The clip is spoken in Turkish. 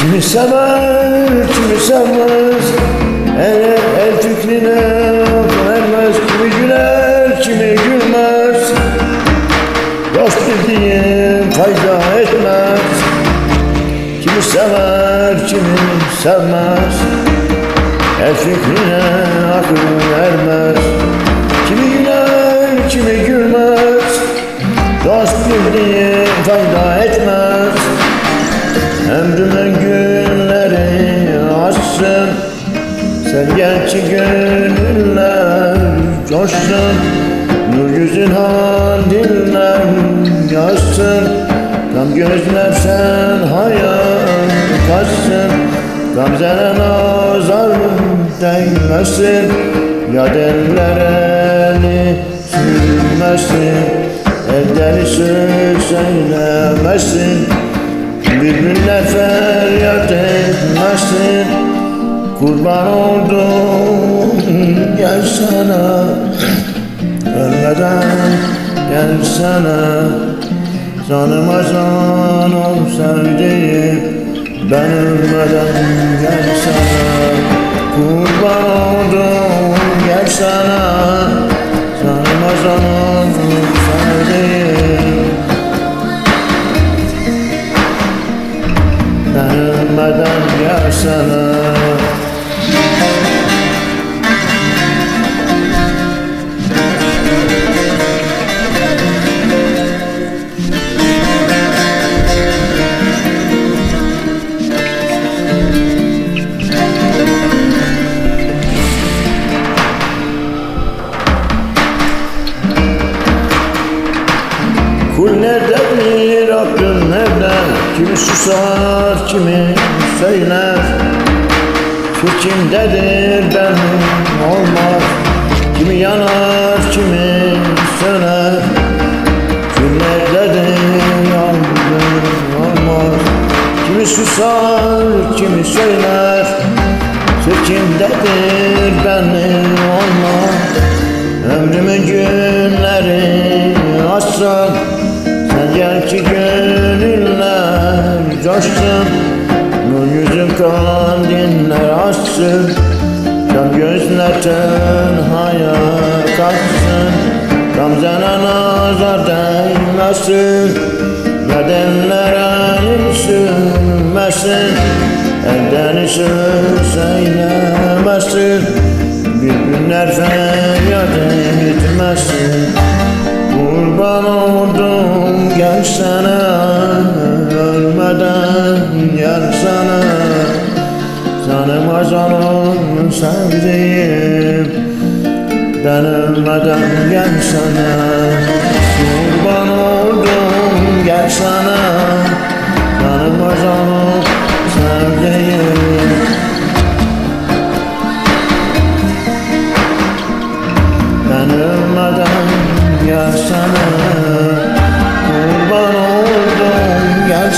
Kimi sever, kimi sevmez El, el fikrine vermez Kimi güler, kimi gülmez Dost bildiğin fayda etmez. Kimi sever, kimi sevmez El fikrine akıl ermez Kimi güler, kimi gülmez Dost bildiğin fayda etmez. Ömrümün Sen gel ki gönüller coşsun Nur yüzün halinler yazsın. Gam gözler sen hayal kaçsın Gamzene nazar değmesin. Ya derlereni sürmesin Elleri söz söylemesin. Bülbüller feryat etmesin Kurban oldum gel sana. Ölmeden gel sana. Canıma can ol sevdiğim Ben ölmeden gel sana. Kurban oldum gel sana. Canıma can ol sevdiğim Ben ölmeden gel sana Kimi susar kimi söyler? Fikrimdedir benim olmaz. Kimi yanar kimi söner? Kul nerededir yangın olmaz. Kimi susar kimi söyler? Fikrimdedir benim olmaz. Ömrümün günleri açsın coşsun Nur yüzün kandiller açsın. Can gözlerden hayal kaçsın Gamzene nazar değmesin Bedenlere sürmesin Elden söz eylemesin Bülbüller feryat etmesin. Kurban oldum gel canım sevdiğim Ben ölmeden gel sana. Kurban oldum gel sana. Canıma canım sevdiğim. Ben ölmeden gel sana. Kurban oldum gel